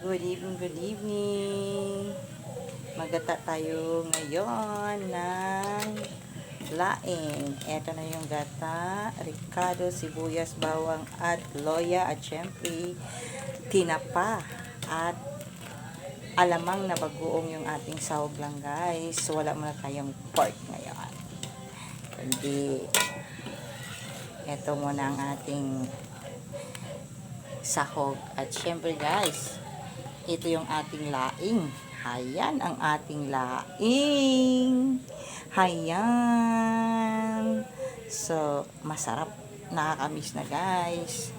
Good evening, good evening. Magata tayo ngayon ng laing. Ito na yung gata, ricado, sibuyas, bawang at loya at syempre tinapa at alamang na bagoong yung ating sahog lang guys. So, wala muna tayong pork ngayon. Kundi ito muna ang ating sahog. At syempre guys, ito yung ating laing. Hayan ang ating laing. Hayan. So, masarap. Nakakamiss na guys.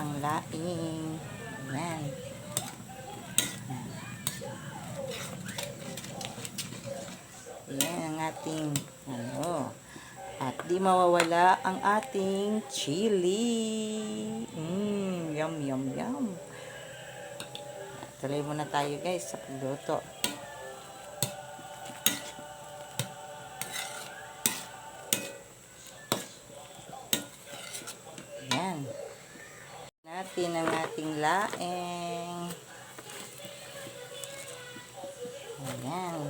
Ang laing. Ayan. Ayan ang ating ano. At di mawawala ang ating chili. Mmm, yum, yum, yum. Tuloy muna tayo guys sa pagluto. Yan. Natin ang ating laeng. Ayan.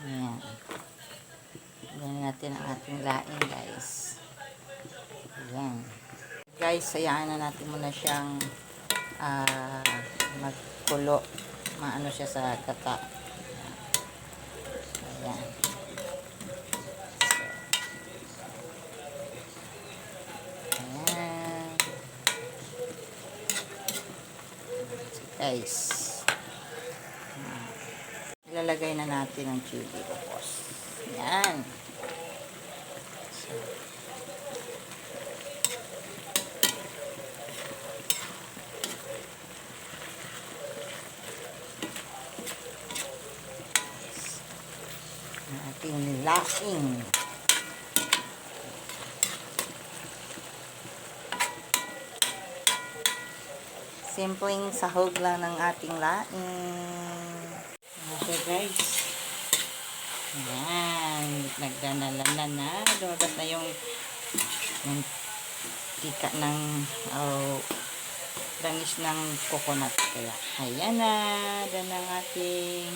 Ayan. Ayan natin ang ating laeng guys. Ayan. Guys, hayaan na natin muna siyang ah, magkulo. Maano siya sa. Ayan. So, ayan. So, guys. Ah, Ilalagay na natin ang chili tapos. Ayan. So, ang ating laing. Simpleng sahog lang ng ating laing. Okay guys. Ayan. Nagdanalan na. Lumabas na yung yung tika ng oh, langis ng coconut. Kaya, ayan na. Dan ang ating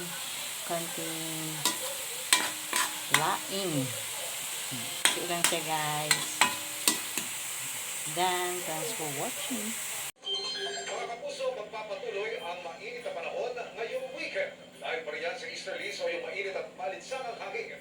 konting laing. Ito lang siya guys. Done. Thanks for watching. Mga kapuso, magpapatuloy ang mainit na panahon ngayong weekend. Dahil pa riyan sa Easter Lease o yung mainit at malinsangang hangin.